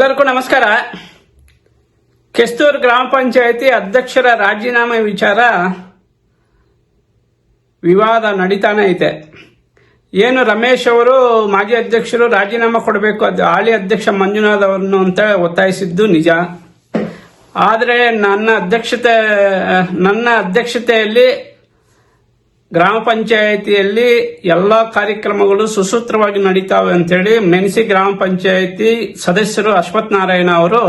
ಎಲ್ಲರಿಗೂ ನಮಸ್ಕಾರ. ಕೆಸ್ತೂರು ಗ್ರಾಮ ಪಂಚಾಯತಿ ಅಧ್ಯಕ್ಷರ ರಾಜೀನಾಮೆ ವಿಚಾರ ವಿವಾದ ನಡೀತಾನೆ ಐತೆ. ಏನು ರಮೇಶ್ ಅವರು ಮಾಜಿ ಅಧ್ಯಕ್ಷರು ರಾಜೀನಾಮೆ ಕೊಡಬೇಕು, ಅದು ಹಾಲಿ ಅಧ್ಯಕ್ಷ ಮಂಜುನಾಥ್ ಅವರನ್ನು ಅಂತ ಒತ್ತಾಯಿಸಿದ್ದು ನಿಜ. ಆದರೆ ನನ್ನ ಅಧ್ಯಕ್ಷತೆ, ನನ್ನ ಅಧ್ಯಕ್ಷತೆಯಲ್ಲಿ ಗ್ರಾಮ ಪಂಚಾಯಿತಿಯಲ್ಲಿ ಎಲ್ಲ ಕಾರ್ಯಕ್ರಮಗಳು ಸುಸೂತ್ರವಾಗಿ ನಡೀತಾವೆ ಅಂತೇಳಿ ಮೆಣಸಿ ಗ್ರಾಮ ಪಂಚಾಯಿತಿ ಸದಸ್ಯರು ಅಶ್ವಥ್ ನಾರಾಯಣ ಅವರು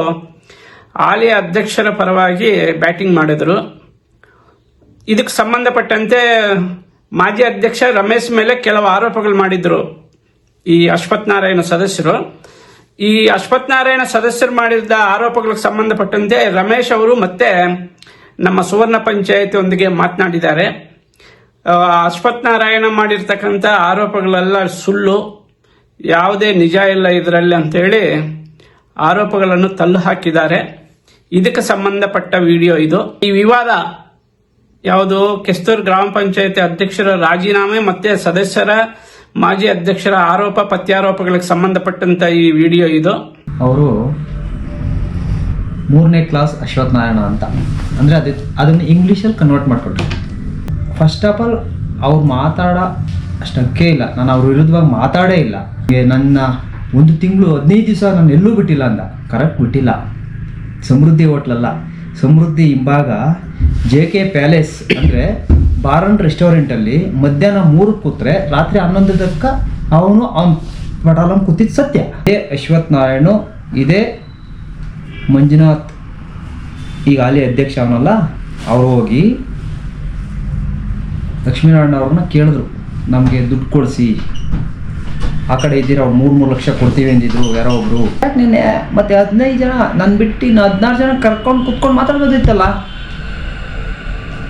ಹಾಲಿ ಅಧ್ಯಕ್ಷರ ಪರವಾಗಿ ಬ್ಯಾಟಿಂಗ್ ಮಾಡಿದರು. ಇದಕ್ಕೆ ಸಂಬಂಧಪಟ್ಟಂತೆ ಮಾಜಿ ಅಧ್ಯಕ್ಷ ರಮೇಶ್ ಮೇಲೆ ಕೆಲವು ಆರೋಪಗಳು ಮಾಡಿದ್ರು ಈ ಅಶ್ವಥ್ ನಾರಾಯಣ ಸದಸ್ಯರು. ಈ ಅಶ್ವಥ್ ನಾರಾಯಣ ಸದಸ್ಯರು ಮಾಡಿದ ಆರೋಪಗಳಿಗೆ ಸಂಬಂಧಪಟ್ಟಂತೆ ರಮೇಶ್ ಅವರು ಮತ್ತೆ ನಮ್ಮ ಸುವರ್ಣ ಪಂಚಾಯತಿಯೊಂದಿಗೆ ಮಾತನಾಡಿದ್ದಾರೆ. ಆ, ಅಶ್ವಥ್ ನಾರಾಯಣ ಮಾಡಿರ್ತಕ್ಕಂಥ ಆರೋಪಗಳೆಲ್ಲ ಸುಳ್ಳು. ಯಾವುದೇ ನಿಜ ಇಲ್ಲ ಇದರಲ್ಲಿ ಅಂತೇಳಿ ಆರೋಪಗಳನ್ನು ತಳ್ಳು ಹಾಕಿದ್ದಾರೆ. ಇದಕ್ಕೆ ಸಂಬಂಧಪಟ್ಟ ವಿಡಿಯೋ ಇದು. ಈ ವಿವಾದ ಯಾವುದು? ಕೆಸ್ತೂರು ಗ್ರಾಮ ಪಂಚಾಯತಿ ಅಧ್ಯಕ್ಷರ ರಾಜೀನಾಮೆ ಮತ್ತೆ ಸದಸ್ಯರ ಮಾಜಿ ಅಧ್ಯಕ್ಷರ ಆರೋಪ, ಪತ್ಯಾರೋಪಗಳಿಗೆ ಸಂಬಂಧಪಟ್ಟಂತ ಈ ವಿಡಿಯೋ ಇದು. ಅವರು ಮೂರನೇ ಕ್ಲಾಸ್ ಅಶ್ವಥ್ ನಾರಾಯಣ ಅಂತ. ಅಂದ್ರೆ ಅದನ್ನ ಇಂಗ್ಲೀಷಲ್ಲಿ ಕನ್ವರ್ಟ್ ಮಾಡಿಕೊಟ್ರು. ಫಸ್ಟ್ ಆಫ್ ಆಲ್ ಅವ್ರು ಮಾತಾಡೋ ಅಷ್ಟಕ್ಕೆ ಇಲ್ಲ. ನಾನು ಅವ್ರ ವಿರುದ್ಧವಾಗಿ ಮಾತಾಡೇ ಇಲ್ಲ. ನನ್ನ ಒಂದು ತಿಂಗಳು ಹದಿನೈದು ದಿವಸ ನಾನು ಎಲ್ಲೂ ಬಿಟ್ಟಿಲ್ಲ ಅಂದ. ಕರೆಕ್ಟ್ ಬಿಟ್ಟಿಲ್ಲ. ಸಮೃದ್ಧಿ ಹೋಟ್ಲಲ್ಲ ಸಮೃದ್ಧಿ ಹಿಂಭಾಗ ಜೆ ಕೆ ಪ್ಯಾಲೇಸ್ ಅಂದರೆ ಬಾರನ್ ರೆಸ್ಟೋರೆಂಟಲ್ಲಿ ಮಧ್ಯಾಹ್ನ ಮೂರು ಕೂತ್ರೆ ರಾತ್ರಿ ಹನ್ನೊಂದು ತನಕ ಅವನು ಅವನು ಪಟಾಲಂ ಕೂತಿದ್ದು ಸತ್ಯ. ಇದೇ ಅಶ್ವಥ್ ನಾರಾಯಣ, ಇದೇ ಮಂಜುನಾಥ್, ಈಗ ಅಲ್ಲಿ ಅಧ್ಯಕ್ಷ ಅವನಲ್ಲ, ಅವರು ಹೋಗಿ ಲಕ್ಷ್ಮೀನಾರಾಯಣ ಅವ್ರನ್ನ ಕೇಳಿದ್ರು. ನಮಗೆ ದುಡ್ಡು ಕೊಡಿಸಿ. ಆ ಕಡೆ ಇದ್ದೀರಾ ಮೂರು ಮೂರು ಲಕ್ಷ ಕೊಡ್ತೀವಿ ಅಂದಿದ್ರು, ಯಾರೋ ಒಬ್ರು. ಯಾಕೆ ನಿನ್ನೆ, ಮತ್ತೆ ಹದಿನೈದು ಜನ ನನ್ನ ಬಿಟ್ಟು ಇನ್ನು ಹದಿನಾರು ಜನ ಕರ್ಕೊಂಡು ಕುತ್ಕೊಂಡು ಮಾತಾಡ್ಬೋದಿತ್ತಲ್ಲ?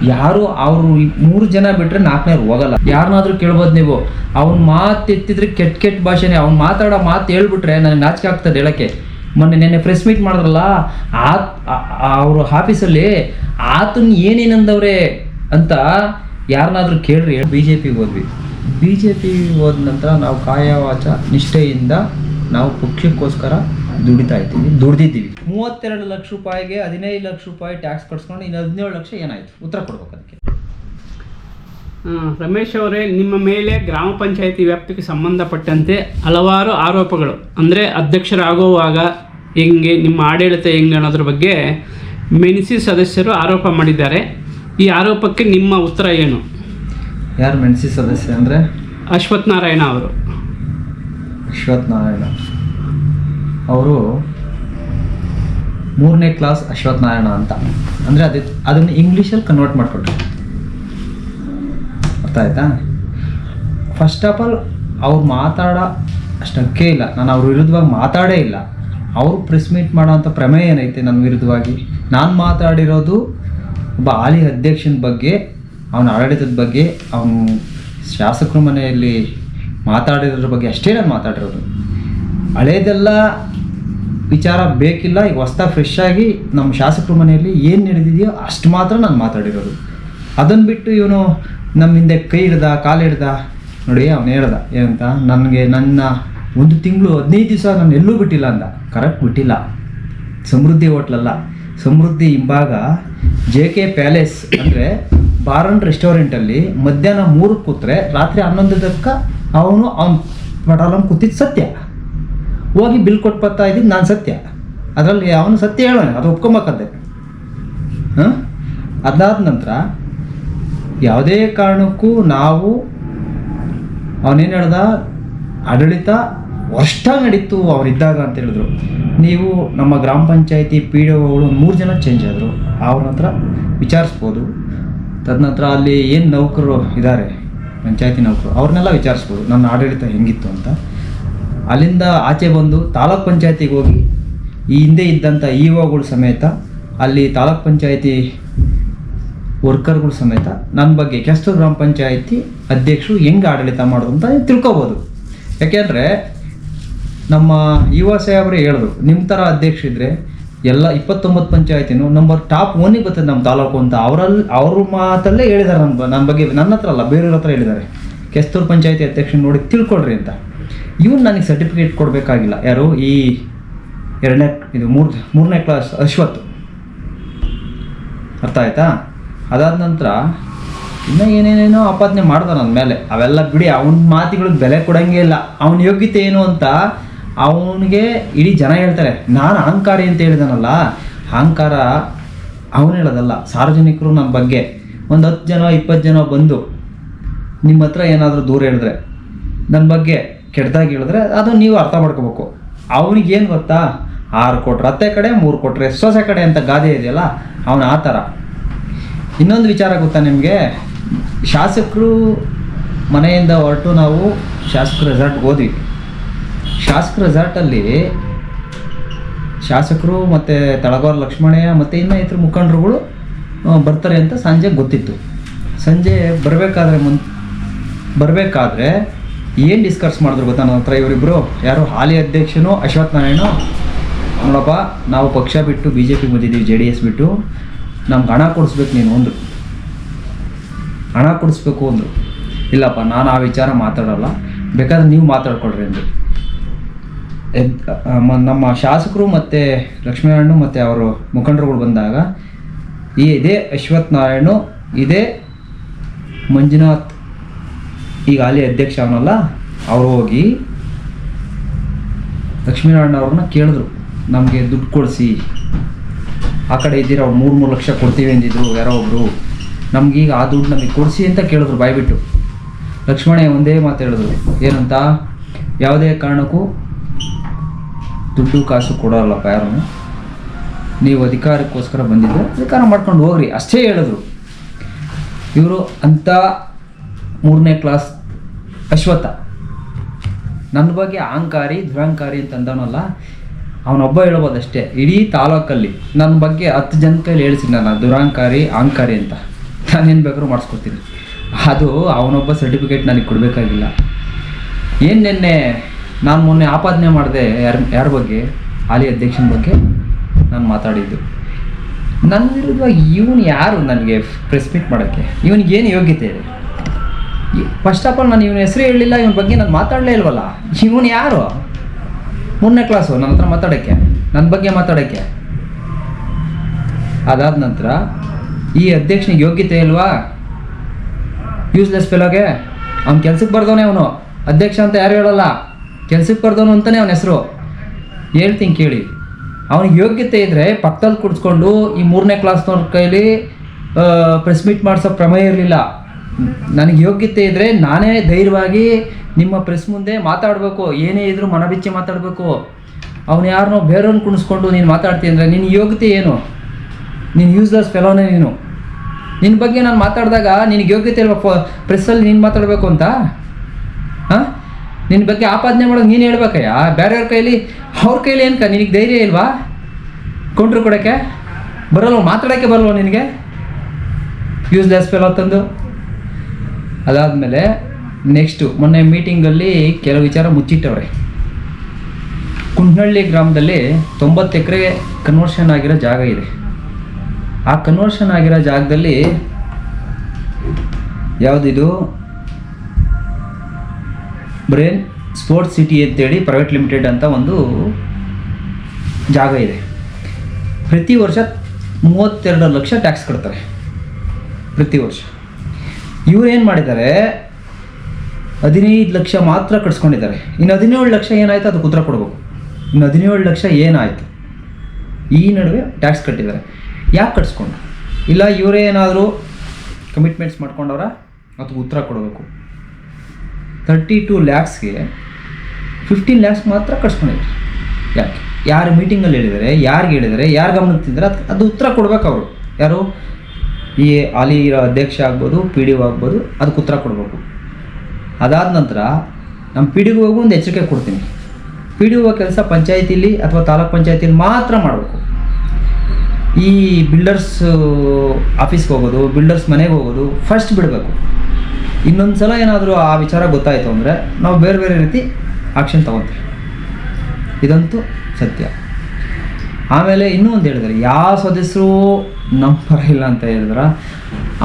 ಯಾರು ಅವರು ಮೂರು ಜನ ಬಿಟ್ಟರೆ ನಾಲ್ಕನೇರು ಹೋಗಲ್ಲ. ಯಾರನ್ನಾದ್ರೂ ಕೇಳ್ಬೋದು ನೀವು. ಅವ್ನ ಮಾತು ಎತ್ತಿದ್ರೆ ಕೆಟ್ಟ ಕೆಟ್ಟ ಭಾಷೆನೇ. ಅವ್ನು ಮಾತಾಡೋ ಮಾತು ಹೇಳ್ಬಿಟ್ರೆ ನನಗೆ ನಾಚಿಕೆ ಆಗ್ತದೆ ಹೇಳಕ್ಕೆ. ಮೊನ್ನೆ ನೆನ್ನೆ ಪ್ರೆಸ್ ಮೀಟ್ ಮಾಡಿದ್ರಲ್ಲ, ಆತ್ ಅವರು ಆಫೀಸಲ್ಲಿ ಆತನ ಏನೇನಂದವ್ರೆ ಅಂತ ಯಾರನ್ನಾದ್ರೂ ಕೇಳ್ರಿ ಬಿ ಜೆ ಪಿಗೆ ಹೋದ್ವಿ. ಬಿ ಜೆ ಪಿ ಹೋದ ನಂತರ ನಾವು ಕಾಯವಾಚ ನಿಷ್ಠೆಯಿಂದ ನಾವು ಪಕ್ಷಕ್ಕೋಸ್ಕರ ದುಡಿತಾ ಇದ್ದೀವಿ, ದುಡ್ದಿದ್ದೀವಿ. ಮೂವತ್ತೆರಡು ಲಕ್ಷ ರೂಪಾಯಿಗೆ ಹದಿನೈದು ಲಕ್ಷ ರೂಪಾಯಿ ಟ್ಯಾಕ್ಸ್ ಕಟ್ಸ್ಕೊಂಡು ಇನ್ನು ಹದಿನೇಳು ಲಕ್ಷ ಏನಾಯ್ತು? ಉತ್ತರ ಕೊಡ್ಬೇಕು ಅದಕ್ಕೆ. ರಮೇಶ್ ಅವರೇ, ನಿಮ್ಮ ಮೇಲೆ ಗ್ರಾಮ ಪಂಚಾಯಿತಿ ವ್ಯಾಪ್ತಿಗೆ ಸಂಬಂಧಪಟ್ಟಂತೆ ಹಲವಾರು ಆರೋಪಗಳು. ಅಂದರೆ ಅಧ್ಯಕ್ಷರಾಗುವಾಗ ಹೆಂಗೆ, ನಿಮ್ಮ ಆಡಳಿತ ಹೆಂಗೆ ಅನ್ನೋದ್ರ ಬಗ್ಗೆ ಮೆಣಸಿ ಸದಸ್ಯರು ಆರೋಪ ಮಾಡಿದ್ದಾರೆ. ಈ ಆರೋಪಕ್ಕೆ ನಿಮ್ಮ ಉತ್ತರ ಏನು? ಯಾರು ಮೆಣಸಿ ಸದಸ್ಯ ಅಂದರೆ? ಅಶ್ವಥ್ ನಾರಾಯಣ ಅವರು. ಅಶ್ವಥ್ ನಾರಾಯಣ ಅವರು ಮೂರನೇ ಕ್ಲಾಸ್ ಅಶ್ವಥ್ ನಾರಾಯಣ ಅಂತ. ಅಂದರೆ ಅದು ಅದನ್ನು ಇಂಗ್ಲೀಷಲ್ಲಿ ಕನ್ವರ್ಟ್ ಮಾಡಿಕೊಟ್ರು. ಅರ್ಥ ಆಯ್ತಾ? ಫಸ್ಟ್ ಆಫ್ ಆಲ್ ಅವ್ರು ಮಾತಾಡೋ ಅಷ್ಟಕ್ಕೆ ಇಲ್ಲ. ನಾನು ಅವ್ರ ವಿರುದ್ಧವಾಗಿ ಮಾತಾಡೇ ಇಲ್ಲ. ಅವರು ಪ್ರೆಸ್ ಮೀಟ್ ಮಾಡೋ ಅಂಥ ಪ್ರಮೇಯ ಏನೈತೆ ನನ್ನ ವಿರುದ್ಧವಾಗಿ? ನಾನು ಮಾತಾಡಿರೋದು ಒಬ್ಬ ಹಾಲಿ ಅಧ್ಯಕ್ಷನ ಬಗ್ಗೆ, ಅವನ ಆಡಳಿತದ ಬಗ್ಗೆ, ಅವನು ಶಾಸಕರ ಮನೆಯಲ್ಲಿ ಮಾತಾಡಿರೋದ್ರ ಬಗ್ಗೆ ಅಷ್ಟೇ ನಾನು ಮಾತಾಡಿರೋದು. ಹಳೇದೆಲ್ಲ ವಿಚಾರ ಬೇಕಿಲ್ಲ ಈಗ ಹೊಸ್ತಾ ಫ್ರೆಶ್ ಆಗಿ ನಮ್ಮ ಶಾಸಕರ ಮನೆಯಲ್ಲಿ ಏನು ನಡೆದಿದೆಯೋ ಅಷ್ಟು ಮಾತ್ರ ನಾನು ಮಾತಾಡಿರೋದು. ಅದನ್ನು ಬಿಟ್ಟು ಇವನು ನಮ್ಮ ಹಿಂದೆ ಕೈ ಹಿಡ್ದ, ಕಾಲು ಹಿಡ್ದ, ನೋಡಿ ಅವನು ಹೇಳ್ದ, ಏನಂತ, ನನಗೆ ನನ್ನ ಒಂದು ತಿಂಗಳು ಹದಿನೈದು ದಿವಸ ನಾನು ಎಲ್ಲೂ ಬಿಟ್ಟಿಲ್ಲ ಅಂದ. ಕರೆಕ್ಟ್ ಬಿಟ್ಟಿಲ್ಲ. ಸಮೃದ್ಧಿ ಹೋಟ್ಲಲ್ಲ. ಸಮೃದ್ಧಿ ಹಿಂಭಾಗ ಜೆ ಕೆ ಪ್ಯಾಲೇಸ್ ಅಂದರೆ ಬಾರ್ ಅಂಡ್ ರೆಸ್ಟೋರೆಂಟಲ್ಲಿ ಮಧ್ಯಾಹ್ನ ಮೂರು ಕೂತ್ರೆ ರಾತ್ರಿ ಹನ್ನೊಂದು ತನಕ ಅವನು ಅವ್ನು ಪಟಾಲಂ ಕೂತಿದ್ದು ಸತ್ಯ. ಹೋಗಿ ಬಿಲ್ ಕೊಟ್ಟು ಬರ್ತಾ ಇದ್ದಿದ್ದು ನಾನು ಸತ್ಯ. ಅದರಲ್ಲಿ ಅವನು ಸತ್ಯ ಹೇಳೋಣ ಅದು ಒಪ್ಕೊಂಬಕ್ಕಂತೆ ಹಾಂ? ಅದಾದ ನಂತರ ಯಾವುದೇ ಕಾರಣಕ್ಕೂ ನಾವು ಅವನೇನು ಹೇಳ್ದ? ಆಡಳಿತ ವರ್ಷ ನಡೀತು ಅವರಿದ್ದಾಗ ಅಂತ ಹೇಳಿದ್ರು. ನೀವು ನಮ್ಮ ಗ್ರಾಮ ಪಂಚಾಯತಿ ಪಿ ಡಿ ಒಗಳು ಮೂರು ಜನ ಚೇಂಜ್ ಆದರು. ಅವ್ರ ಹತ್ರ ವಿಚಾರಿಸ್ಬೋದು. ತದನಂತರ ಅಲ್ಲಿ ಏನು ನೌಕರರು ಇದ್ದಾರೆ ಪಂಚಾಯತಿ ನೌಕರು ಅವ್ರನ್ನೆಲ್ಲ ವಿಚಾರಿಸ್ಬೋದು. ನನ್ನ ಆಡಳಿತ ಹೆಂಗಿತ್ತು ಅಂತ. ಅಲ್ಲಿಂದ ಆಚೆ ಬಂದು ತಾಲೂಕ್ ಪಂಚಾಯತಿಗೆ ಹೋಗಿ, ಈ ಹಿಂದೆ ಇದ್ದಂಥ ಇ ಒಗಳು ಸಮೇತ, ಅಲ್ಲಿ ತಾಲೂಕ್ ಪಂಚಾಯತಿ ವರ್ಕರ್ಗಳು ಸಮೇತ ನನ್ನ ಬಗ್ಗೆ ಕೆಸ್ತೂರು ಗ್ರಾಮ ಪಂಚಾಯತಿ ಅಧ್ಯಕ್ಷರು ಹೆಂಗೆ ಆಡಳಿತ ಮಾಡೋದು ಅಂತ ತಿಳ್ಕೊಬೋದು. ಯಾಕೆಂದರೆ ನಮ್ಮ ಯುವ ಸಾಹೇಬರೇ ಹೇಳಿದ್ರು ನಿಮ್ಮ ಥರ ಅಧ್ಯಕ್ಷರಿದ್ರೆ ಎಲ್ಲ ಇಪ್ಪತ್ತೊಂಬತ್ತು ಪಂಚಾಯತಿನೂ ನಂಬರ್ ಟಾಪ್ ಒನ್ನಿಗೆ ಬರ್ತದೆ ನಮ್ಮ ತಾಲೂಕು ಅಂತ. ಅವರಲ್ಲಿ ಅವ್ರ ಮಾತಲ್ಲೇ ಹೇಳಿದ್ದಾರೆ ನಮ್ಮ ನನ್ನ ಬಗ್ಗೆ, ನನ್ನ ಹತ್ರ ಅಲ್ಲ, ಬೇರೆಯವ್ರ ಹತ್ರ ಹೇಳಿದ್ದಾರೆ. ಕೆಸ್ತೂರು ಪಂಚಾಯತಿ ಅಧ್ಯಕ್ಷ ನೋಡಿ ತಿಳ್ಕೊಳ್ರಿ ಅಂತ. ಇವ್ನು ನನಗೆ ಸರ್ಟಿಫಿಕೇಟ್ ಕೊಡಬೇಕಾಗಿಲ್ಲ. ಯಾರು? ಈ ಎರಡನೇ, ಇದು ಮೂರು, ಮೂರನೇ ಕ್ಲಾಸ್ ಅಶ್ವತ್ ಅರ್ಥ ಆಯ್ತಾ? ಅದಾದ ನಂತರ ಇನ್ನೂ ಏನೇನೇನೋ ಆಪಾದನೆ ಮಾಡ್ದ ನನ್ನ ಮೇಲೆ ಅವೆಲ್ಲ ಬಿಡಿ, ಅವನ ಮಾತುಗಳಿಗೆ ಬೆಲೆ ಕೊಡಂಗೆ ಇಲ್ಲ. ಅವನ ಯೋಗ್ಯತೆ ಏನು ಅಂತ ಅವನಿಗೆ ಇಡೀ ಜನ ಹೇಳ್ತಾರೆ, ನಾನು ಅಹಂಕಾರಿ ಅಂತ ಹೇಳಿದಾನಲ್ಲ, ಅಹಂಕಾರ ಅವನು ಹೇಳೋದಲ್ಲ, ಸಾರ್ವಜನಿಕರು ನಮ್ಮ ಬಗ್ಗೆ. ಒಂದು ಹತ್ತು ಜನ, ಇಪ್ಪತ್ತು ಜನ ಬಂದು ನಿಮ್ಮ ಹತ್ರ ಏನಾದರೂ ದೂರ ಹೇಳಿದ್ರೆ ನನ್ನ ಬಗ್ಗೆ ಕೆಟ್ಟದಾಗಿ ಹೇಳಿದ್ರೆ ಅದು ನೀವು ಅರ್ಥ ಮಾಡ್ಕೋಬೇಕು. ಅವನಿಗೇನು ಗೊತ್ತಾ? ಆರು ಕೊಟ್ರೆ ಅತ್ತೆ ಕಡೆ, ಮೂರು ಕೊಟ್ರೆ ಸೊಸೆ ಕಡೆ ಅಂತ ಗಾದೆ ಇದೆಯಲ್ಲ, ಅವನು ಆ ಥರ. ಇನ್ನೊಂದು ವಿಚಾರ ಗೊತ್ತಾ ನಿಮಗೆ? ಶಾಸಕರು ಮನೆಯಿಂದ ಹೊರಟು ನಾವು ಶಾಸಕರ ರೆಸಾರ್ಟ್ಗೆ ಹೋದ್ವಿ ಶಾಸಕ ರೆಸಾರ್ಟಲ್ಲಿ ಶಾಸಕರು ಮತ್ತು ತಳಗಾರ ಲಕ್ಷ್ಮಣಯ್ಯ ಮತ್ತು ಇನ್ನೂ ಇತರ ಮುಖಂಡರುಗಳು ಬರ್ತಾರೆ ಅಂತ ಸಂಜೆ ಗೊತ್ತಿತ್ತು. ಸಂಜೆ ಬರಬೇಕಾದ್ರೆ ಮುನ್, ಬರಬೇಕಾದ್ರೆ ಏನು ಡಿಸ್ಕಸ್ ಮಾಡಿದ್ರು ಗೊತ್ತಾ? ನನ್ನ ಹತ್ರ ಇವರಿಬ್ಬರು ಯಾರು ಹಾಲಿ ಅಧ್ಯಕ್ಷನು, ಅಶ್ವಥ್ ನಾರಾಯಣ? ನೋಡಪ್ಪ, ನಾವು ಪಕ್ಷ ಬಿಟ್ಟು ಬಿ ಜೆ ಪಿ ಬಂದಿದ್ದೀವಿ, ಜೆ ಡಿ ಎಸ್ ಬಿಟ್ಟು. ನಮ್ಗೆ ಹಣ ಕೊಡಿಸ್ಬೇಕು ನೀನು ಅಂದರು. ಹಣ ಕೊಡಿಸ್ಬೇಕು ಅಂದರು. ಇಲ್ಲಪ್ಪ, ನಾನು ಆ ವಿಚಾರ ಮಾತಾಡೋಲ್ಲ. ಬೇಕಾದ್ರೆ ನೀವು ಮಾತಾಡ್ಕೊಳ್ರಿ ಅಂದರು. ನಮ್ಮ ಶಾಸಕರು ಮತ್ತು ಲಕ್ಷ್ಮೀನಾರಾಯಣ ಮತ್ತು ಅವರು ಮುಖಂಡರುಗಳು ಬಂದಾಗ, ಈ ಇದೇ ಅಶ್ವಥ್ ನಾರಾಯಣು ಇದೇ ಮಂಜುನಾಥ್ ಈಗ ಅಲ್ಲಿ ಅಧ್ಯಕ್ಷ ಅವನಲ್ಲ, ಅವರು ಹೋಗಿ ಲಕ್ಷ್ಮೀನಾರಾಯಣ ಅವ್ರನ್ನ ಕೇಳಿದ್ರು, ನಮಗೆ ದುಡ್ಡು ಕೊಡಿಸಿ, ಆ ಕಡೆ ಇದ್ದೀರ, ಅವ್ರು ಮೂರು ಮೂರು ಲಕ್ಷ ಕೊಡ್ತೀವಿ ಅಂದಿದ್ರು, ಯಾರೋ ಒಬ್ಬರು ನಮಗೀಗ ಆ ದುಡ್ಡು ನಮಗೆ ಕೊಡಿಸಿ ಅಂತ ಕೇಳಿದ್ರು, ಬಾಯ್ಬಿಟ್ಟು. ಲಕ್ಷ್ಮಣ ಒಂದೇ ಮಾತು ಹೇಳಿದ್ರು, ಏನಂತ, ಯಾವುದೇ ಕಾರಣಕ್ಕೂ ದುಡ್ಡು ಕಾಸು ಕೊಡೋಲ್ಲಪ್ಪ ಯಾರು ನೀವು ಅಧಿಕಾರಕ್ಕೋಸ್ಕರ ಬಂದಿದ್ದು, ಅಧಿಕಾರ ಮಾಡ್ಕೊಂಡು ಹೋಗ್ರಿ, ಅಷ್ಟೇ ಹೇಳಿದ್ರು. ಇವರು ಅಂಥ ಮೂರನೇ ಕ್ಲಾಸ್ ಅಶ್ವತ್ಥ. ನನ್ನ ಬಗ್ಗೆ ಅಹಂಕಾರಿ, ದುರಹಂಕಾರಿ ಅಂತ ಅಂದವನಲ್ಲ, ಅವನೊಬ್ಬ ಹೇಳ್ಬೋದಷ್ಟೇ, ಇಡೀ ತಾಲೂಕಲ್ಲಿ. ನನ್ನ ಬಗ್ಗೆ ಹತ್ತು ಜನ ಕೈಲಿ ಹೇಳ್ತೀನಿ ನಾನು, ದುರಹಂಕಾರಿ, ಅಹಂಕಾರಿ ಅಂತ. ನಾನೇನು ಬೇಕಾದ್ರೂ ಮಾಡಿಸ್ಕೊಡ್ತೀನಿ. ಅದು ಅವನೊಬ್ಬ ಸರ್ಟಿಫಿಕೇಟ್ ನನಗೆ ಕೊಡಬೇಕಾಗಿಲ್ಲ. ಏನು ನಿನ್ನೆ ನಾನು ಮೊನ್ನೆ ಆಪಾದನೆ ಮಾಡಿದೆ ಯಾರ ಯಾರ ಬಗ್ಗೆ? ಹಾಲಿ ಅಧ್ಯಕ್ಷನ ಬಗ್ಗೆ ನಾನು ಮಾತಾಡಿದ್ದು. ನನ್ನ ವಿರುದ್ಧವಾಗಿ ಇವನು ಯಾರು ನನಗೆ ಪ್ರೆಸ್ ಮೀಟ್ ಮಾಡೋಕ್ಕೆ? ಇವನಿಗೆ ಯೋಗ್ಯತೆ ಇದೆ? ಫಸ್ಟ್ ಆಫ್ ಆಲ್ ನಾನು ಇವನ ಹೆಸರು ಹೇಳಲಿಲ್ಲ, ಇವನ ಬಗ್ಗೆ ನಾನು ಮಾತಾಡಲೇ ಇಲ್ವಲ್ಲ? ಇವನು ಯಾರು? ಮೂರನೇ ಕ್ಲಾಸು ನನ್ನ ಹತ್ರ ಮಾತಾಡೋಕ್ಕೆ ನನ್ನ ಬಗ್ಗೆ ಮಾತಾಡೋಕ್ಕೆ. ಅದಾದ ನಂತರ ಈ ಅಧ್ಯಕ್ಷನಿಗೆ ಯೋಗ್ಯತೆ ಇಲ್ವಾ? ಯೂಸ್ಲೆಸ್ ಫೆಲೋಗೆ ಅವ್ನ ಕೆಲ್ಸಕ್ಕೆ ಬರ್ದವನೇ ಅವನು. ಅಧ್ಯಕ್ಷ ಅಂತ ಯಾರು ಹೇಳಲ್ಲ? ಕೆಲ್ಸಕ್ಕೆ ಬರ್ದವನು ಅಂತಲೇ ಅವನ ಹೆಸರು. ಹೇಳ್ತೀನಿ ಕೇಳಿ. ಅವನಿಗೆ ಯೋಗ್ಯತೆ ಇದ್ದರೆ ಪಕ್ಕದಲ್ಲಿ ಕುಡಿಸ್ಕೊಂಡು ಈ ಮೂರನೇ ಕ್ಲಾಸ್ನವ್ರ ಕೈಲಿ ಪ್ರೆಸ್ ಮೀಟ್ ಮಾಡಿಸೋ ಪ್ರಮೇಯ ಇರಲಿಲ್ಲ. ನನಗೆ ಯೋಗ್ಯತೆ ಇದ್ದರೆ ನಾನೇ ಧೈರ್ಯವಾಗಿ ನಿಮ್ಮ ಪ್ರೆಸ್ ಮುಂದೆ ಮಾತಾಡಬೇಕು. ಏನೇ ಇದ್ದರೂ ಮನ ಬಿಚ್ಚಿ ಮಾತಾಡಬೇಕು. ಅವನು ಯಾರನ್ನೋ ಬೇರೆಯವ್ರನ್ನ ಕುಣಿಸ್ಕೊಂಡು ನೀನು ಮಾತಾಡ್ತೀನಿ ಅಂದರೆ ನಿನ್ನ ಯೋಗ್ಯತೆ ಏನು? ನೀನು ಯೂಸ್ಲೆಸ್ ಫೆಲೋನೇ ನೀನು. ನಿನ್ನ ಬಗ್ಗೆ ನಾನು ಮಾತಾಡಿದಾಗ ನಿನಗೆ ಯೋಗ್ಯತೆ ಇಲ್ವಾ? ಪ್ರೆಸ್ಸಲ್ಲಿ ನೀನು ಮಾತಾಡಬೇಕು ಅಂತ? ನಿನ್ನ ಬಗ್ಗೆ ಆಪಾದನೆ ಮಾಡೋದು ನೀನು ಹೇಳ್ಬೇಕಯ್ಯ. ಬೇರೆಯವ್ರ ಕೈಲಿ, ಅವ್ರ ಕೈಲಿ ಏನ್ಕ? ನಿನಗೆ ಧೈರ್ಯ ಇಲ್ವಾ? ಕೊಂಡ್ರು ಕೊಡೋಕ್ಕೆ? ಬರಲ್ವ? ಮಾತಾಡೋಕ್ಕೆ ಬರಲ್ವ ನಿನಗೆ? ಯೂಸ್ಲೆಸ್ ಫೆಲೋ ತಂದು. ಅದಾದಮೇಲೆ ನೆಕ್ಸ್ಟು ಮೊನ್ನೆ ಮೀಟಿಂಗಲ್ಲಿ ಕೆಲವು ವಿಚಾರ ಮುಚ್ಚಿಟ್ಟವ್ರೆ. ಕುಂಟ್ನಹಳ್ಳಿ ಗ್ರಾಮದಲ್ಲಿ ತೊಂಬತ್ತು ಎಕರೆ ಕನ್ವರ್ಷನ್ ಆಗಿರೋ ಜಾಗ ಇದೆ. ಆ ಕನ್ವರ್ಷನ್ ಆಗಿರೋ ಜಾಗದಲ್ಲಿ ಯಾವುದಿದು ಬ್ರೇನ್ ಸ್ಪೋರ್ಟ್ಸ್ ಸಿಟಿ ಅಂತೇಳಿ ಪ್ರೈವೇಟ್ ಲಿಮಿಟೆಡ್ ಅಂತ ಒಂದು ಜಾಗ ಇದೆ. ಪ್ರತಿ ವರ್ಷ ಮೂವತ್ತೆರಡು ಲಕ್ಷ ಟ್ಯಾಕ್ಸ್ ಕಟ್ತಾರೆ. ಪ್ರತಿ ವರ್ಷ. ಇವ್ರು ಏನು ಮಾಡಿದ್ದಾರೆ? ಹದಿನೈದು ಲಕ್ಷ ಮಾತ್ರ ಕಟ್ಸ್ಕೊಂಡಿದ್ದಾರೆ. ಇನ್ನು ಹದಿನೇಳು ಲಕ್ಷ ಏನಾಯ್ತು? ಅದಕ್ಕೆ ಉತ್ತರ ಕೊಡಬೇಕು. ಇನ್ನು ಹದಿನೇಳು ಲಕ್ಷ ಏನಾಯಿತು? ಈ ನಡುವೆ ಟ್ಯಾಕ್ಸ್ ಕಟ್ಟಿದ್ದಾರೆ. ಯಾಕೆ ಕಟ್ಸ್ಕೊಂಡು ಇಲ್ಲ ಇವರೇ ಏನಾದರೂ ಕಮಿಟ್ಮೆಂಟ್ಸ್ ಮಾಡ್ಕೊಂಡವ್ರ? ಅದಕ್ಕೆ ಉತ್ತರ ಕೊಡಬೇಕು. ತರ್ಟಿ ಟು ಲ್ಯಾಕ್ಸ್ಗೆ ಫಿಫ್ಟೀನ್ ಲ್ಯಾಕ್ಸ್ ಮಾತ್ರ ಕಟ್ಸ್ಕೊಂಡಿದ್ರು. ಯಾಕೆ? ಯಾರು ಮೀಟಿಂಗಲ್ಲಿ ಹೇಳಿದರೆ ಯಾರಿಗೆ ಹೇಳಿದರೆ, ಯಾರು ಗಮನಕ್ಕೆ ತಿಂದರೆ ಅದು ಅದು ಉತ್ತರ ಕೊಡ್ಬೇಕು ಅವರು. ಯಾರು? ಈ ಹಾಲಿ ಇರೋ ಅಧ್ಯಕ್ಷ ಆಗ್ಬೋದು ಪಿ ಡಿ ಒ ಆಗ್ಬೋದು, ಅದಕ್ಕೆ ಉತ್ತರ ಕೊಡಬೇಕು. ಅದಾದ ನಂತರ ನಮ್ಮ ಪಿ ಡಿ ಒಗೂ ಒಂದು ಎಚ್ಚರಿಕೆ ಕೊಡ್ತೀನಿ. ಪಿ ಡಿ ಒ ಕೆಲಸ ಪಂಚಾಯತಿಲಿ ಅಥವಾ ತಾಲೂಕ್ ಪಂಚಾಯತಿಲಿ ಮಾತ್ರ ಮಾಡಬೇಕು. ಈ ಬಿಲ್ಡರ್ಸ್ ಆಫೀಸ್ಗೆ ಹೋಗೋದು ಬಿಲ್ಡರ್ಸ್ ಮನೆಗೆ ಹೋಗೋದು ಫಸ್ಟ್ ಬಿಡಬೇಕು. ಇನ್ನೊಂದು ಸಲ ಏನಾದರೂ ಆ ವಿಚಾರ ಗೊತ್ತಾಯಿತು ಅಂದರೆ ನಾವು ಬೇರೆ ಬೇರೆ ರೀತಿ ಆಕ್ಷನ್ ತೊಗೊತೀವಿ ಇದಂತೂ ಸತ್ಯ. ಆಮೇಲೆ ಇನ್ನೂ ಒಂದು ಹೇಳಿದ್ದಾರೆ ಯಾವ ಸದಸ್ಯರು ನಮ್ಮ ಪರ ಇಲ್ಲ ಅಂತ ಹೇಳಿದ್ರ.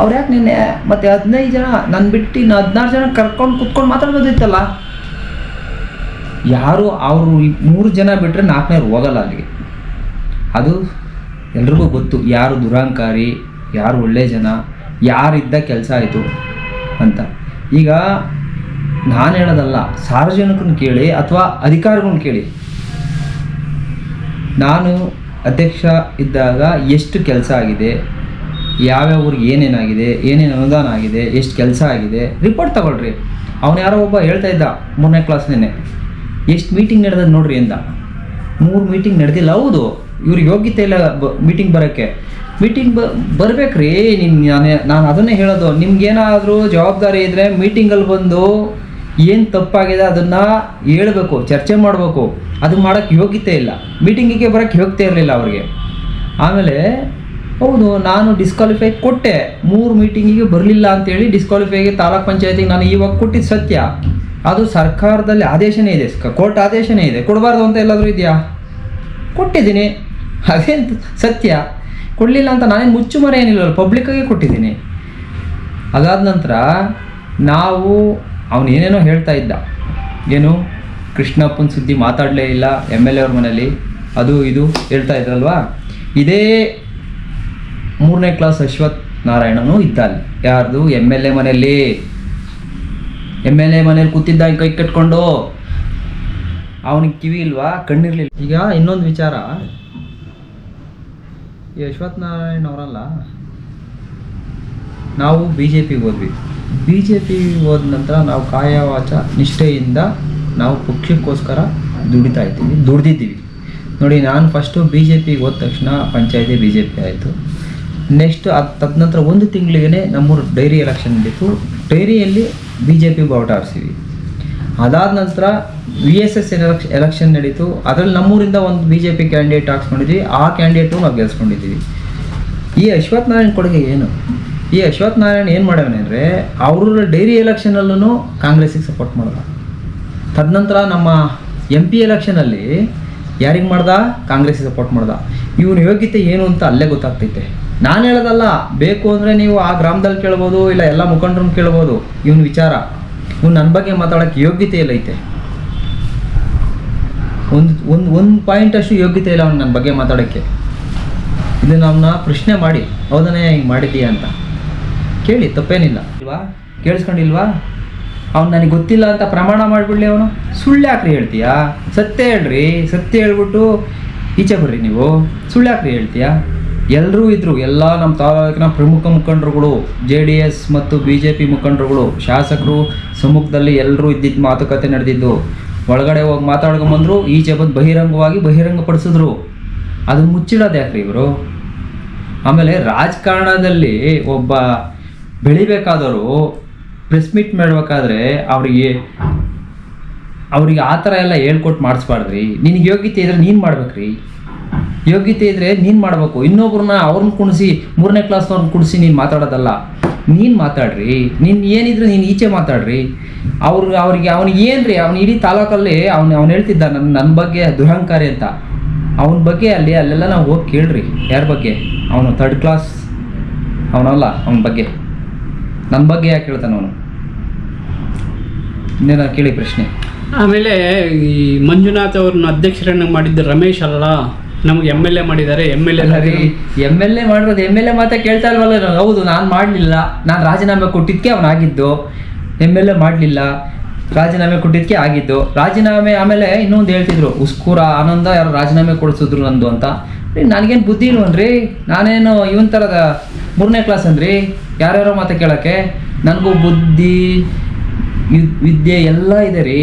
ಅವ್ರು ಯಾಕೆ ನಿನ್ನೆ ಮತ್ತೆ ಹದಿನೈದು ಜನ ನನ್ನ ಬಿಟ್ಟು ಇನ್ನು ಹದಿನಾರು ಜನ ಕರ್ಕೊಂಡು ಕುತ್ಕೊಂಡು ಮಾತಾಡ್ಬೋದಿತ್ತಲ್ಲ? ಯಾರು ಅವರು ಮೂರು ಜನ ಬಿಟ್ಟರೆ ನಾಲ್ಕನೇರು ಹೋಗಲ್ಲ ಅಲ್ಲಿಗೆ. ಅದು ಎಲ್ರಿಗೂ ಗೊತ್ತು, ಯಾರು ದುರಾಂಕಾರಿ, ಯಾರು ಒಳ್ಳೆ ಜನ, ಯಾರಿದ್ದ ಕೆಲಸ ಆಯಿತು. ಅಂತ. ಈಗ ನಾನು ಹೇಳೋದಲ್ಲ, ಸಾರ್ವಜನಿಕರನ್ನ ಕೇಳಿ ಅಥವಾ ಅಧಿಕಾರಿಗಳನ್ನ ಕೇಳಿ. ನಾನು ಅಧ್ಯಕ್ಷ ಇದ್ದಾಗ ಎಷ್ಟು ಕೆಲಸ ಆಗಿದೆ, ಯಾವ್ಯಾವ ಊರಿಗೆ ಏನೇನಾಗಿದೆ, ಏನೇನು ಅನುದಾನ ಆಗಿದೆ, ಎಷ್ಟು ಕೆಲಸ ಆಗಿದೆ ರಿಪೋರ್ಟ್ ತಗೊಳ್ರಿ. ಅವನು ಯಾರೋ ಒಬ್ಬ ಹೇಳ್ತಾ ಇದ್ದ ಮೂರನೇ ಕ್ಲಾಸ್ನೇ ಎಷ್ಟು ಮೀಟಿಂಗ್ ನಡೆದ ನೋಡ್ರಿ ಅಂತ. ಮೂರು ಮೀಟಿಂಗ್ ನಡೆದಿಲ್ಲ, ಹೌದು. ಇವ್ರಿಗೆ ಯೋಗ್ಯತೆ ಇಲ್ಲ ಮೀಟಿಂಗ್ ಬರೋಕ್ಕೆ. ಮೀಟಿಂಗ್ ಬ, ಬರ್ಬೇಕ್ರಿ. ನಿಮ್ ನಾನು ನಾನು ಅದನ್ನೇ ಹೇಳೋದು. ನಿಮ್ಗೇನಾದರೂ ಜವಾಬ್ದಾರಿ ಇದ್ದರೆ ಮೀಟಿಂಗಲ್ಲಿ ಬಂದು ಏನು ತಪ್ಪಾಗಿದೆ ಅದನ್ನು ಹೇಳ್ಬೇಕು, ಚರ್ಚೆ ಮಾಡಬೇಕು. ಅದು ಮಾಡೋಕ್ಕೆ ಯೋಗ್ಯತೆ ಇಲ್ಲ. ಮೀಟಿಂಗಿಗೆ ಬರೋಕ್ಕೆ ಯೋಗ್ಯತೆ ಇರಲಿಲ್ಲ ಅವ್ರಿಗೆ. ಆಮೇಲೆ, ಹೌದು, ನಾನು ಡಿಸ್ಕ್ವಾಲಿಫೈ ಕೊಟ್ಟೆ. ಮೂರು ಮೀಟಿಂಗಿಗೆ ಬರಲಿಲ್ಲ ಅಂತೇಳಿ ಡಿಸ್ಕ್ವಾಲಿಫೈಗೆ ತಾಲೂಕ್ ಪಂಚಾಯತಿಗೆ ನಾನು ಇವಾಗ ಕೊಟ್ಟಿದ್ದು ಸತ್ಯ. ಅದು ಸರ್ಕಾರದಲ್ಲಿ ಆದೇಶನೇ ಇದೆ. ಕೋರ್ಟ್ ಆದೇಶನೇ ಇದೆ. ಕೊಡಬಾರ್ದು ಅಂತ ಎಲ್ಲಾದರೂ ಇದೆಯಾ? ಕೊಟ್ಟಿದ್ದೀನಿ. ಅದೇನು ಸತ್ಯ? ಕೊಡಲಿಲ್ಲ ಅಂತ ನಾನೇನು ಮುಚ್ಚುಮರೆ ಏನಿಲ್ಲ ಪಬ್ಲಿಕ್ಕಾಗೆ ಕೊಟ್ಟಿದ್ದೀನಿ. ಅದಾದ ನಂತರ ನಾವು ಅವನು ಏನೇನೋ ಹೇಳ್ತಾ ಇದ್ದ. ಏನು? ಕೃಷ್ಣಪ್ಪನ ಸುದ್ದಿ ಮಾತಾಡಲೇ ಇಲ್ಲ ಎಂ ಎಲ್ ಎ ಮನೇಲಿ. ಅದು ಇದು ಹೇಳ್ತಾ ಇದ್ರಲ್ವಾ? ಇದೇ ಮೂರನೇ ಕ್ಲಾಸ್ ಅಶ್ವಥ್ ನಾರಾಯಣನು ಇದ್ದ ಅಲ್ಲಿ. ಯಾರ್ದು? ಎಂ ಎಲ್ ಎ ಮನೆಯಲ್ಲಿ. ಎಂ ಎಲ್ ಎ ಮನೇಲಿ ಕೂತಿದ್ದ ಕೈ ಕಟ್ಕೊಂಡು. ಅವನಿಗೆ ಕಿವಿ ಇಲ್ವಾ? ಕಣ್ಣಿರ್ಲಿಲ್ಲ. ಈಗ ಇನ್ನೊಂದು ವಿಚಾರ. ಅಶ್ವಥ್ ನಾರಾಯಣ್ ಅವರಲ್ಲ, ನಾವು ಬಿ ಜೆ ಪಿಗೆ ಹೋದ್ವಿ. ಬಿ ಜೆ ಪಿ ಹೋದ ನಂತರ ನಾವು ಕಾಯವಾಚ ನಿಷ್ಠೆಯಿಂದ ನಾವು ಪಕ್ಷಕ್ಕೋಸ್ಕರ ದುಡಿತಾ ಇದ್ದೀವಿ, ದುಡ್ದಿದ್ದೀವಿ. ನೋಡಿ, ನಾನು ಫಸ್ಟು ಬಿ ಜೆ ಪಿಗೆ ಹೋದ ತಕ್ಷಣ ಪಂಚಾಯತಿ ಬಿ ಜೆ ಪಿ ಆಯಿತು. ನೆಕ್ಸ್ಟ್ ಅದು ತದನಂತರ ಒಂದು ತಿಂಗಳಿಗೆ ನಮ್ಮೂರು ಡೈರಿ ಎಲೆಕ್ಷನ್ ನಡೀತು. ಡೈರಿಯಲ್ಲಿ ಬಿ ಜೆ ಪಿ ಬಾವುಟ ಆರಿಸಿವಿ ಅದಾದ ನಂತರ ವಿ ಎಸ್ ಎಸ್ ಎಲೆಕ್ಷನ್ ನಡೀತು, ಅದರಲ್ಲಿ ನಮ್ಮೂರಿಂದ ಒಂದು ಬಿ ಜೆ ಪಿ ಕ್ಯಾಂಡಿಡೇಟ್ ಹಾಕ್ಸ್ಕೊಂಡಿದ್ವಿ. ಆ ಕ್ಯಾಂಡಿಡೇಟು ನಾವು ಗೆಲ್ಸ್ಕೊಂಡಿದ್ದೀವಿ. ಈ ಅಶ್ವಥ್ ನಾರಾಯಣ್ ಕೊಡುಗೆ ಏನು? ಈ ಅಶ್ವಥ್ ನಾರಾಯಣ್ ಏನು ಮಾಡ್ಯಾವನೆ ಅಂದರೆ ಅವರು ಡೈರಿ ಎಲೆಕ್ಷನಲ್ಲೂ ಕಾಂಗ್ರೆಸ್ಸಿಗೆ ಸಪೋರ್ಟ್ ಮಾಡ್ದ. ತದನಂತರ ನಮ್ಮ ಎಂ ಪಿ ಎಲೆಕ್ಷನಲ್ಲಿ ಯಾರಿಗೆ ಮಾಡ್ದ? ಕಾಂಗ್ರೆಸ್ಸಿಗೆ ಸಪೋರ್ಟ್ ಮಾಡ್ದ. ಇವನ ಯೋಗ್ಯತೆ ಏನು ಅಂತ ಅಲ್ಲೇ ಗೊತ್ತಾಗ್ತೈತೆ. ನಾನು ಹೇಳೋದಲ್ಲ, ಬೇಕು ಅಂದರೆ ನೀವು ಆ ಗ್ರಾಮದಲ್ಲಿ ಕೇಳ್ಬೋದು, ಇಲ್ಲ ಎಲ್ಲ ಮುಖಂಡ್ರನ್ನ ಕೇಳ್ಬೋದು. ಇವನ ವಿಚಾರ. ಇವ್ನು ನನ್ನ ಬಗ್ಗೆ ಮಾತಾಡೋಕ್ಕೆ ಯೋಗ್ಯತೆ ಇಲ್ಲ ಐತೆ. ಒಂದು ಒಂದು ಒಂದು ಪಾಯಿಂಟ್ ಅಷ್ಟು ಯೋಗ್ಯತೆ ಇಲ್ಲ ಅವ್ನು ನನ್ನ ಬಗ್ಗೆ ಮಾತಾಡೋಕ್ಕೆ. ಇದನ್ನ ನಮ್ಮನ್ನ ಪ್ರಶ್ನೆ ಮಾಡಿ, ಹೌದನೇ ಹಿಂಗೆ ಮಾಡಿದ್ದೀಯಾ ಅಂತ. ಕೇಳಿ, ತಪ್ಪೇನಿಲ್ಲ. ಇಲ್ವಾ? ಕೇಳಿಸ್ಕೊಂಡಿಲ್ವಾ? ಅವ್ನು ನನಗೆ ಗೊತ್ತಿಲ್ಲ ಅಂತ ಪ್ರಮಾಣ ಮಾಡಿಬಿಡ್ಲಿ ಅವನು. ಸುಳ್ಳು ಯಾಕ್ರಿ ಹೇಳ್ತೀಯಾ? ಸತ್ಯ ಹೇಳ್ರಿ, ಸತ್ಯ ಹೇಳ್ಬಿಟ್ಟು ಈಚೆ ಬರ್ರಿ ನೀವು. ಸುಳ್ಳು ಯಾಕ್ರಿ ಹೇಳ್ತೀಯಾ? ಎಲ್ಲರೂ ಇದ್ರು, ಎಲ್ಲ ನಮ್ಮ ತಾಲೂಕಿನ ಪ್ರಮುಖ ಮುಖಂಡರುಗಳು ಜೆ ಡಿ ಎಸ್ ಮತ್ತು ಬಿ ಜೆ ಪಿ ಮುಖಂಡರುಗಳು, ಶಾಸಕರು ಸಮ್ಮುಖದಲ್ಲಿ ಎಲ್ಲರೂ ಇದ್ದಿದ್ದು ಮಾತುಕತೆ ನಡೆದಿದ್ದು. ಒಳಗಡೆ ಹೋಗಿ ಮಾತಾಡ್ಕೊಂಬಂದ್ರು ಈಚೆ ಬಂದು ಬಹಿರಂಗವಾಗಿ ಬಹಿರಂಗಪಡಿಸಿದ್ರು. ಅದನ್ನ ಮುಚ್ಚಿಡೋದು ಯಾಕ್ರಿ ಇವರು? ಆಮೇಲೆ ರಾಜಕಾರಣದಲ್ಲಿ ಒಬ್ಬ ಬೆಳಿಬೇಕಾದವರು ಪ್ರೆಸ್ ಮೀಟ್ ಮಾಡ್ಬೇಕಾದ್ರೆ ಅವರಿಗೆ, ಅವ್ರಿಗೆ ಆ ಥರ ಎಲ್ಲ ಹೇಳ್ಕೊಟ್ಟು ಮಾಡಿಸ್ಬಾರ್ದ್ರಿ. ನಿನಗೆ ಯೋಗ್ಯತೆ ಇದ್ರೆ ನೀನು ಮಾಡ್ಬೇಕ್ರಿ. ಯೋಗ್ಯತೆ ಇದ್ರೆ ನೀನು ಮಾಡಬೇಕು. ಇನ್ನೊಬ್ರನ್ನ ಅವ್ರನ್ನ ಕುಣಿಸಿ, ಮೂರನೇ ಕ್ಲಾಸ್ನವ್ರನ್ನ ಕುಣಿಸಿ ನೀನು ಮಾತಾಡೋದಲ್ಲ. ನೀನು ಮಾತಾಡ್ರಿ ನಿನ್ನ ಏನಿದ್ರು ನೀನು ಈಚೆ ಮಾತಾಡ್ರಿ. ಅವ್ರು ಅವ್ರಿಗೆ ಅವ್ನಿಗೆ ಏನು ರೀ, ಅವ್ನು ಇಡೀ ತಾಲೂಕಲ್ಲಿ ಅವ್ನು ಅವ್ನು ಹೇಳ್ತಿದ್ದ ನನ್ನ ನನ್ನ ಬಗ್ಗೆ ದುರಹಂಕಾರಿ ಅಂತ. ಅವನ ಬಗ್ಗೆ ಅಲ್ಲಿ ಅಲ್ಲೆಲ್ಲ ನಾವು ಹೋಗಿ ಕೇಳ್ರಿ, ಯಾರ ಬಗ್ಗೆ? ಅವನು ಥರ್ಡ್ ಕ್ಲಾಸ್ ಅವನಲ್ಲ ಅವನ ಬಗ್ಗೆ. ನನ್ನ ಬಗ್ಗೆ ಯಾಕೆ ಹೇಳ್ತಾನೆ ಅವನು? ಇನ್ನೇನ ಕೇಳಿ ಪ್ರಶ್ನೆ. ಆಮೇಲೆ ಈ ಮಂಜುನಾಥ್ ಅವ್ರನ್ನ ಅಧ್ಯಕ್ಷರನ್ನ ಮಾಡಿದ್ದು ರಮೇಶ್ ಅಲ್ಲ ನಮ್ಗೆ ಎಂ ಎಲ್ ಎ ಮಾಡಿದ್ದಾರೆ M L A M L A ಮಾಡಿರೋದು ಎಂ ಎಲ್ ಎ ಮಾತ್ರ ಕೇಳ್ತಾ ಇಲ್ವಲ್ಲ ನಾವು? ಹೌದು ನಾನು ಮಾಡಲಿಲ್ಲ. ನಾನು ರಾಜೀನಾಮೆ ಕೊಟ್ಟಿದ್ದಕ್ಕೆ ಅವನಾಗಿದ್ದು ಎಂ ಎಲ್ ಎ ಮಾಡಲಿಲ್ಲ. ರಾಜೀನಾಮೆ ಕೊಟ್ಟಿದ್ದಕ್ಕೆ ಆಗಿದ್ದು. ರಾಜೀನಾಮೆ ಆಮೇಲೆ ಇನ್ನೊಂದು ಹೇಳ್ತಿದ್ರು ಉಸ್ಕೂರ ಆನಂದ ಯಾರು ರಾಜೀನಾಮೆ ಕೊಡಿಸಿದ್ರು ನಂದು ಅಂತ. ನನಗೇನು ಬುದ್ಧಿ ಇಲ್ವನ್ರಿ ನಾನೇನು ಇವನ್ ಥರದ ಮೂರನೇ ಕ್ಲಾಸ್ ಅಂದ್ರಿ ಯಾರ್ಯಾರೋ ಮಾತಾ ಕೇಳೋಕ್ಕೆ? ನನಗೂ ಬುದ್ಧಿ ವಿದ್ಯೆ ಎಲ್ಲ ಇದೆ ರೀ.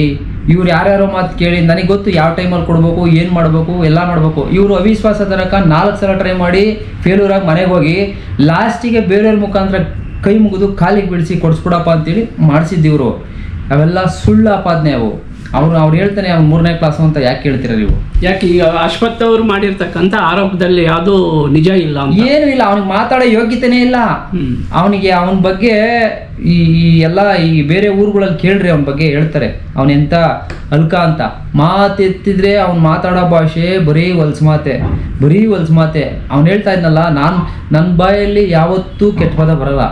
ಇವ್ರು ಯಾರ್ಯಾರೋ ಮಾತು ಕೇಳಿ, ನನಗೆ ಗೊತ್ತು ಯಾವ ಟೈಮಲ್ಲಿ ಕೊಡಬೇಕು, ಏನು ಮಾಡಬೇಕು, ಎಲ್ಲ ಮಾಡಬೇಕು. ಇವರು ಅವಿಶ್ವಾಸ ತನಕ ನಾಲ್ಕು ಸಲ ಟ್ರೈ ಮಾಡಿ ಫೇಲ್ಯೂರ್ ಆಗಿ ಮನೆಗೆ ಹೋಗಿ ಲಾಸ್ಟಿಗೆ ಬೇರೆಯವ್ರ ಮುಖಾಂತರ ಕೈ ಮುಗಿದು ಕಾಲಿಗೆ ಬೀಳಿಸಿ ಕೊಡಿಸ್ಬಿಡಪ್ಪ ಅಂತೇಳಿ ಮಾಡಿಸಿದ್ದಿವ್ರು. ಅವೆಲ್ಲ ಸುಳ್ಳು ಅಪಾದನೆ ಅವು. ಅವ್ರು ಅವ್ರು ಹೇಳ್ತಾನೆ ಅವ್ನು ಮೂರನೇ ಕ್ಲಾಸು ಅಂತ ಯಾಕೆ ಹೇಳ್ತೀರಾ ನೀವು? ಯಾಕೆ ಈಗ ಅಶ್ವಥ್ ಅವರು ಮಾಡಿರ್ತಕ್ಕಂಥ ಆರೋಪದಲ್ಲಿ ಯಾವುದು ನಿಜ ಇಲ್ಲ ಅಂತ? ಏನೂ ಇಲ್ಲ ಅವ್ನಿಗೆ ಮಾತಾಡೋ ಯೋಗ್ಯತೆನೇ ಇಲ್ಲ. ಅವನಿಗೆ ಅವನ ಬಗ್ಗೆ ಈ ಈ ಎಲ್ಲ ಈ ಬೇರೆ ಊರುಗಳಲ್ಲಿ ಕೇಳ್ರಿ ಅವನ ಬಗ್ಗೆ ಹೇಳ್ತಾರೆ. ಅವನೆಂತ ಅಲ್ಕ ಅಂತ. ಮಾತೆತ್ತಿದ್ರೆ ಅವ್ನು ಮಾತಾಡೋ ಭಾಷೆ ಬರೀ ಹೊಲ್ಸ್ ಮಾತೆ ಬರೀ ಹೊಲ್ಸ್ ಮಾತೆ. ಅವ್ನು ಹೇಳ್ತಾ ಇದ್ನಲ್ಲ ನಾನು ನನ್ನ ಬಾಯಲ್ಲಿ ಯಾವತ್ತೂ ಕೆಟ್ಟ ಪದ ಬರಲ್ಲ.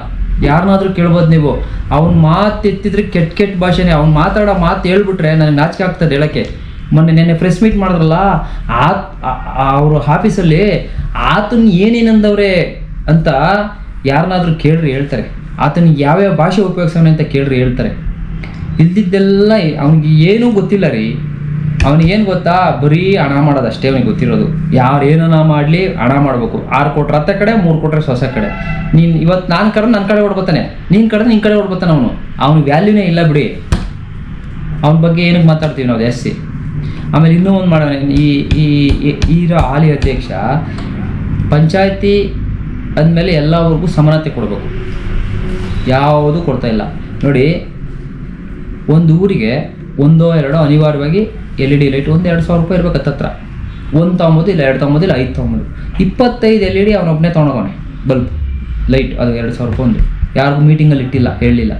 ಯಾರನ್ನಾದ್ರೂ ಕೇಳ್ಬೋದು ನೀವು. ಅವ್ನ ಮಾತು ಎತ್ತಿದ್ರೆ ಕೆಟ್ಟ ಕೆಟ್ಟ ಭಾಷೆನೇ. ಅವ್ನು ಮಾತಾಡೋ ಮಾತು ಹೇಳ್ಬಿಟ್ರೆ ನನಗೆ ನಾಚಿಕೆ ಆಗ್ತದೆ ಹೇಳೋಕ್ಕೆ. ಮೊನ್ನೆ ನೆನ್ನೆ ಪ್ರೆಸ್ ಮೀಟ್ ಮಾಡಿದ್ರಲ್ಲ ಆ ಅವರು ಆಫೀಸಲ್ಲಿ ಆತನ ಏನೇನಂದವ್ರೆ ಅಂತ ಯಾರನ್ನಾದ್ರೂ ಕೇಳ್ರಿ ಹೇಳ್ತಾರೆ. ಆತನ ಯಾವ್ಯಾವ ಭಾಷೆ ಉಪಯೋಗಿಸೋಣ ಅಂತ ಕೇಳ್ರಿ ಹೇಳ್ತಾರೆ. ಇಲ್ದಿದ್ದೆಲ್ಲ ಅವ್ನಿಗೆ ಏನೂ ಗೊತ್ತಿಲ್ಲ ರೀ. ಅವನಿಗೇನು ಗೊತ್ತಾ? ಬರೀ ಹಣ ಮಾಡೋದು ಅಷ್ಟೇ ಅವನಿಗೆ ಗೊತ್ತಿರೋದು. ಯಾರು ಏನನ ಮಾಡಲಿ ಹಣ ಮಾಡಬೇಕು. ಆರು ಕೊಟ್ರೆ ಹತ್ತ ಕಡೆ, ಮೂರು ಕೊಟ್ರೆ ಸೊಸೆ ಕಡೆ. ನೀನು ಇವತ್ತು ನಾನು ಕಡೆ ನನ್ನ ಕಡೆ ಓಡ್ಬೋತಾನೆ ನೀನು ಕಡೆ ನಿನ್ನ ಕಡೆ ಓಡ್ಬೋತಾನೆ ಅವನು. ಅವ್ನಿಗೆ ವ್ಯಾಲ್ಯೂನೇ ಇಲ್ಲ ಬಿಡಿ. ಅವನ ಬಗ್ಗೆ ಏನಕ್ಕೆ ಮಾತಾಡ್ತೀವಿ ನಾವು ಜಾಸ್ತಿ ಆಮೇಲೆ ಇನ್ನೂ ಒಂದು ಮಾಡೋಣ. ಈ ಈ, ಈ- ಇರೋ ಹಾಲಿ ಅಧ್ಯಕ್ಷ ಪಂಚಾಯತಿ ಅಂದಮೇಲೆ ಎಲ್ಲವ್ರಿಗೂ ಸಮಾನತೆ ಕೊಡಬೇಕು. ಯಾವುದು ಕೊಡ್ತಾ ಇಲ್ಲ. ನೋಡಿ, ಒಂದು ಊರಿಗೆ ಒಂದೋ ಎರಡೋ ಅನಿವಾರ್ಯವಾಗಿ ಎಲ್ ಇ ಡಿ ಲೈಟ್ ಒಂದು ಎರಡು ಸಾವಿರ ರೂಪಾಯಿ ಇರ್ಬೇಕತ್ತ ಹತ್ತತ್ರ ಒಂದು ತೊಗೊಂಬೋದಿಲ್ಲ ಎರಡು ತೊಗೊಂಬೋದಿಲ್ಲ ಐದು ತೊಗೊಂಬೋದು ಇಪ್ಪತ್ತೈದು ಎಲ್ ಇ ಡಿ ಅವನೊಬ್ಬನೇ ತೊಗೊಂಡೋಗೋಣೆ ಬಲ್ಬ್ ಲೈಟ್ ಅದು ಎರಡು ಸಾವಿರ ರೂಪಾಯಿ ಒಂದು. ಯಾರಿಗೂ ಮೀಟಿಂಗಲ್ಲಿ ಇಟ್ಟಿಲ್ಲ ಹೇಳಲಿಲ್ಲ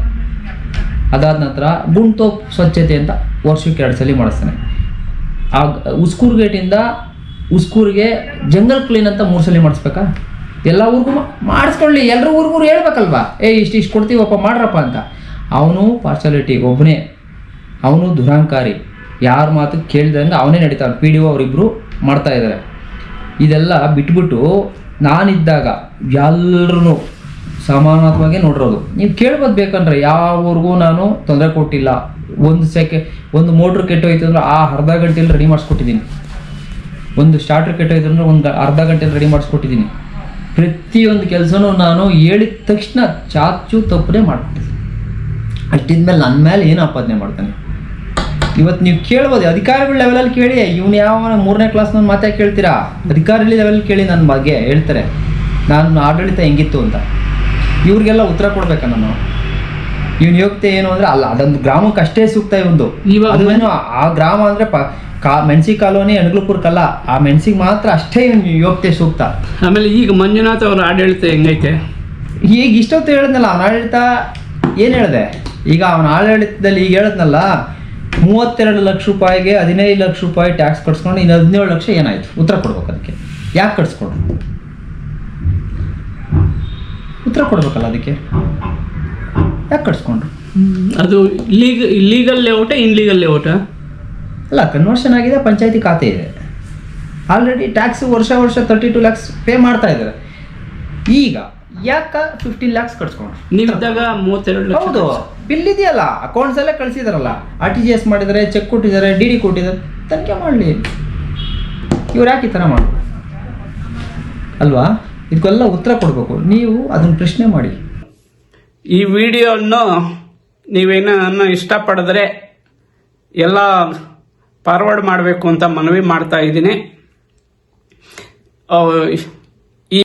ಅದಾದ ನಂತರ ಗುಂಟೋಪ್ ಸ್ವಚ್ಛತೆ ಅಂತ ವರ್ಷಕ್ಕೆ ಎರಡು ಸಲ ಮಾಡಿಸ್ತಾನೆ. ಆ ಉಸ್ಕೂರು ಗೇಟಿಂದ ಉಸ್ಕೂರಿಗೆ ಜಂಗಲ್ ಕ್ಲೀನ್ ಅಂತ ಮೂರು ಸಲ ಮಾಡಿಸ್ಬೇಕಾ? ಎಲ್ಲ ಊರಿಗೂ ಮಾಡಿಸ್ಕೊಳ್ಳಿ ಎಲ್ಲರೂ ಊರಿಗೂ ಹೇಳ್ಬೇಕಲ್ವಾ? ಏ, ಇಷ್ಟು ಇಷ್ಟು ಕೊಡ್ತೀವಪ್ಪ, ಮಾಡ್ರಪ್ಪ ಅಂತ. ಅವನು ಪಾರ್ಶಾಲಿಟಿ ಒಬ್ಬನೇ ಅವನು ದುರಾಂಕಾರಿ. ಯಾರ ಮಾತು ಕೇಳಿದಂಗೆ ಅವನೇ ನಡೀತಾನೆ. ಪಿ ಡಿ ಒ ಅವರಿಬ್ಬರು ಮಾಡ್ತಾ ಇದ್ದಾರೆ ಇದೆಲ್ಲ ಬಿಟ್ಬಿಟ್ಟು ನಾನಿದ್ದಾಗ ಎಲ್ಲರೂ ಸಮಾನತ್ವವಾಗಿ ನೋಡಿರೋದು. ನೀವು ಕೇಳ್ಬೋದು ಬೇಕಂದ್ರೆ, ಯಾವ್ರಿಗೂ ನಾನು ತೊಂದರೆ ಕೊಟ್ಟಿಲ್ಲ. ಒಂದು ಸೆಕೆ, ಒಂದು ಮೋಟ್ರ್ ಕೆಟ್ಟೋಯ್ತು ಅಂದ್ರೆ ಆ ಅರ್ಧ ಗಂಟೆಯಲ್ಲಿ ರೆಡಿ ಮಾಡಿಸ್ಕೊಟ್ಟಿದ್ದೀನಿ. ಒಂದು ಸ್ಟಾರ್ಟರ್ ಕೆಟ್ಟೋಯ್ತು ಅಂದ್ರೆ ಒಂದು ಅರ್ಧ ಗಂಟೆಯಲ್ಲಿ ರೆಡಿ ಮಾಡಿಸ್ಕೊಟ್ಟಿದ್ದೀನಿ. ಪ್ರತಿಯೊಂದು ಕೆಲಸನೂ ನಾನು ಹೇಳಿದ ತಕ್ಷಣ ಚಾಚು ತಪ್ಪನೇ ಮಾಡ್ತೀನಿ ಅಷ್ಟಿದ್ಮೇಲೆ ನನ್ನ ಮೇಲೆ ಏನು ಆಪಾದನೆ ಮಾಡ್ತಾನೆ? ಇವತ್ತು ನೀವು ಕೇಳ್ಬೋದು ಅಧಿಕಾರಿಗಳ ಲೆವೆಲಲ್ಲಿ ಕೇಳಿ ಇವನು ಯಾವ ಮೂರನೇ ಕ್ಲಾಸ್ ನಾನು ಮಾತೇ ಕೇಳ್ತೀರಾ? ಅಧಿಕಾರಿಗಳ ಲೆವೆಲ್ ಕೇಳಿ ನನ್ನ ಬಗ್ಗೆ ಹೇಳ್ತಾರೆ. ನಾನು ಆಡಳಿತ ಹೆಂಗಿತ್ತು ಅಂತ. ಇವ್ರಿಗೆಲ್ಲ ಉತ್ತರ ಕೊಡ್ಬೇಕಾ ನಾನು. ಇವನ್ ಯೋಗ್ಯತೆ ಏನು ಅಂದ್ರೆ ಅಲ್ಲ ಅದೊಂದು ಗ್ರಾಮಕ್ಕೆ ಅಷ್ಟೇ ಸೂಕ್ತ ಇವೊಂದು. ಅದು ಅದೇನು ಆ ಗ್ರಾಮ ಅಂದ್ರೆ ಕಾ ಮೆಣಸಿ ಕಾಲೋನಿ ಅಣಗ್ಲಪುರಕ್ಕಲ್ಲ ಆ ಮೆಣಸಿಗೆ ಮಾತ್ರ ಅಷ್ಟೇ ಇವನ್ ಯೋಗ್ಯತೆ ಸೂಕ್ತ. ಆಮೇಲೆ ಈಗ ಮಂಜುನಾಥ್ ಅವ್ರ ಆಡಳಿತ ಹೆಂಗೈತೆ? ಈಗ ಇಷ್ಟೊತ್ತು ಹೇಳಿದ್ನಲ್ಲ ಅವನ ಆಡಳಿತ ಏನು ಹೇಳಿದೆ? ಈಗ ಅವನ ಆಡಳಿತದಲ್ಲಿ ಈಗ ಹೇಳಿದ್ನಲ್ಲ ಮೂವತ್ತೆರಡು ಲಕ್ಷ ರೂಪಾಯಿಗೆ ಹದಿನೈದು ಲಕ್ಷ ರೂಪಾಯಿ ಟ್ಯಾಕ್ಸ್ ಕಟ್ಸ್ಕೊಂಡು ಇನ್ನು ಹದಿನೇಳು ಲಕ್ಷ ಏನಾಯ್ತು? ಉತ್ತರ ಕೊಡ್ಬೇಕು ಅದಕ್ಕೆ. ಯಾಕೆ ಕಟ್ಸ್ಕೊಂಡ್ರು? ಉತ್ತರ ಕೊಡ್ಬೇಕಲ್ಲ ಅದಕ್ಕೆ? ಯಾಕೆ ಕಟ್ಸ್ಕೊಂಡ್ರು? ಅದು ಲೀಗಲ್ ಲೀಗಲ್ ಲೇಔಟ ಇನ್ಲೀಗಲ್ ಲೇಔಟ ಅಲ್ಲ ಕನ್ವರ್ಷನ್ ಆಗಿದೆ ಪಂಚಾಯತಿ ಖಾತೆ ಇದೆ. ಆಲ್ರೆಡಿ ಟ್ಯಾಕ್ಸ್ ವರ್ಷ ವರ್ಷ ತರ್ಟಿ ಟು ಲ್ಯಾಕ್ಸ್ ಪೇ ಮಾಡ್ತಾ ಇದ್ದಾರೆ. ಈಗ ಯಾಕೆ ಫಿಫ್ಟೀನ್ ಲ್ಯಾಕ್ಸ್ ಕಟ್ಸ್ಕೊಂಡ್ರು? ನೀವಿದ್ದಾಗ ಮೂವತ್ತೆರಡು ಲಕ್ಷ ಹೌದು. ಬಿಲ್ ಇದೆಯಲ್ಲ ಅಕೌಂಟ್ಸ್ ಎಲ್ಲ ಕಳಿಸಿದಾರಲ್ಲ? ಆರ್ ಟಿ ಜಿ ಎಸ್ ಮಾಡಿದರೆ ಚೆಕ್ ಕೊಟ್ಟಿದ್ದಾರೆ ಡಿ ಡಿ ಕೊಟ್ಟಿದ್ದಾರೆ ತನಿಖೆ ಮಾಡಲಿ. ಇವ್ರು ಯಾಕೆ ಈ ಥರ ಮಾಡಬೇಕು ಅಲ್ವಾ? ಇದಕ್ಕೆಲ್ಲ ಉತ್ತರ ಕೊಡಬೇಕು. ನೀವು ಅದನ್ನು ಪ್ರಶ್ನೆ ಮಾಡಿ. ಈ ವಿಡಿಯೋವನ್ನು ನೀವೇನ ಇಷ್ಟಪಡಿದ್ರೆ ಎಲ್ಲ ಫಾರ್ವರ್ಡ್ ಮಾಡಬೇಕು ಅಂತ ಮನವಿ ಮಾಡ್ತಾ ಇದ್ದೀನಿ. ಈ